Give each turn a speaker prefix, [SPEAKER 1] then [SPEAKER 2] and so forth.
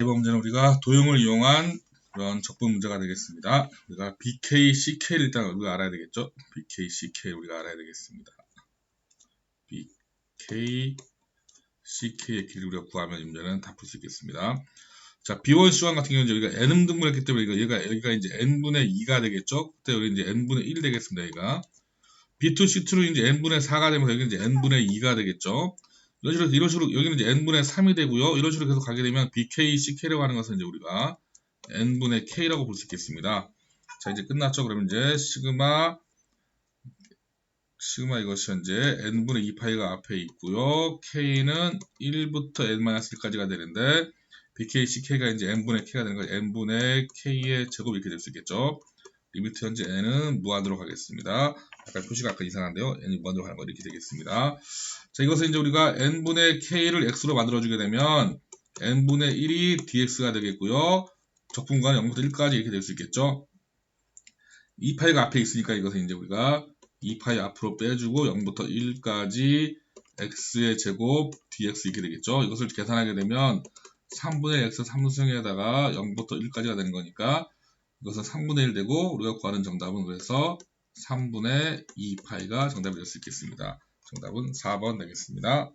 [SPEAKER 1] 이번 문제는 우리가 도형을 이용한 그런 적분 문제가 되겠습니다. 우리가 BK, CK를 일단 우리가 알아야 되겠죠? BK, CK 우리가 알아야 되겠습니다. BK, CK의 길이를 우리가 구하면 이 문제는 다 풀 수 있겠습니다. 자, B1 C1 같은 경우는 이제 우리가 N 등분했기 때문에 이거 얘가 여기가 이제 N분의 2가 되겠죠? 그때 여기 이제 N분의 1이 되겠습니다. 얘가 B2 C2는 이제 N분의 4가 되면서 여기 이제 N분의 2가 되겠죠? 이런 식으로, 이런 식으로, 여기는 이제 n분의 3이 되고요. 이런 식으로 계속 가게 되면 bk, ck라고 하는 것은 이제 우리가 n분의 k라고 볼 수 있겠습니다. 자, 이제 끝났죠. 그러면 이제 시그마, 시그마 이것이 현재 n분의 2파이가 앞에 있고요. k는 1부터 n-1까지가 되는데 bk, ck가 이제 n분의 k가 되는 거예요. n분의 k의 제곱 이렇게 될 수 있겠죠. 리미트 현재 n은 무한으로 가겠습니다. 약간 표시가 약간 이상한데요. n이 무한으로 가는 거 이렇게 되겠습니다. 자, 이것은 이제 우리가 n분의 k를 x로 만들어주게 되면 n분의 1이 dx가 되겠고요. 적분과는 0부터 1까지 이렇게 될 수 있겠죠. 2파이가 앞에 있으니까 이것은 이제 우리가 2파이 앞으로 빼주고 0부터 1까지 x의 제곱 dx 이렇게 되겠죠. 이것을 계산하게 되면 3분의 x 3승에다가 0부터 1까지가 되는 거니까 이것은 3분의 1 되고 우리가 구하는 정답은 그래서 3분의 2파이가 정답이 될 수 있겠습니다. 정답은 4번 되겠습니다.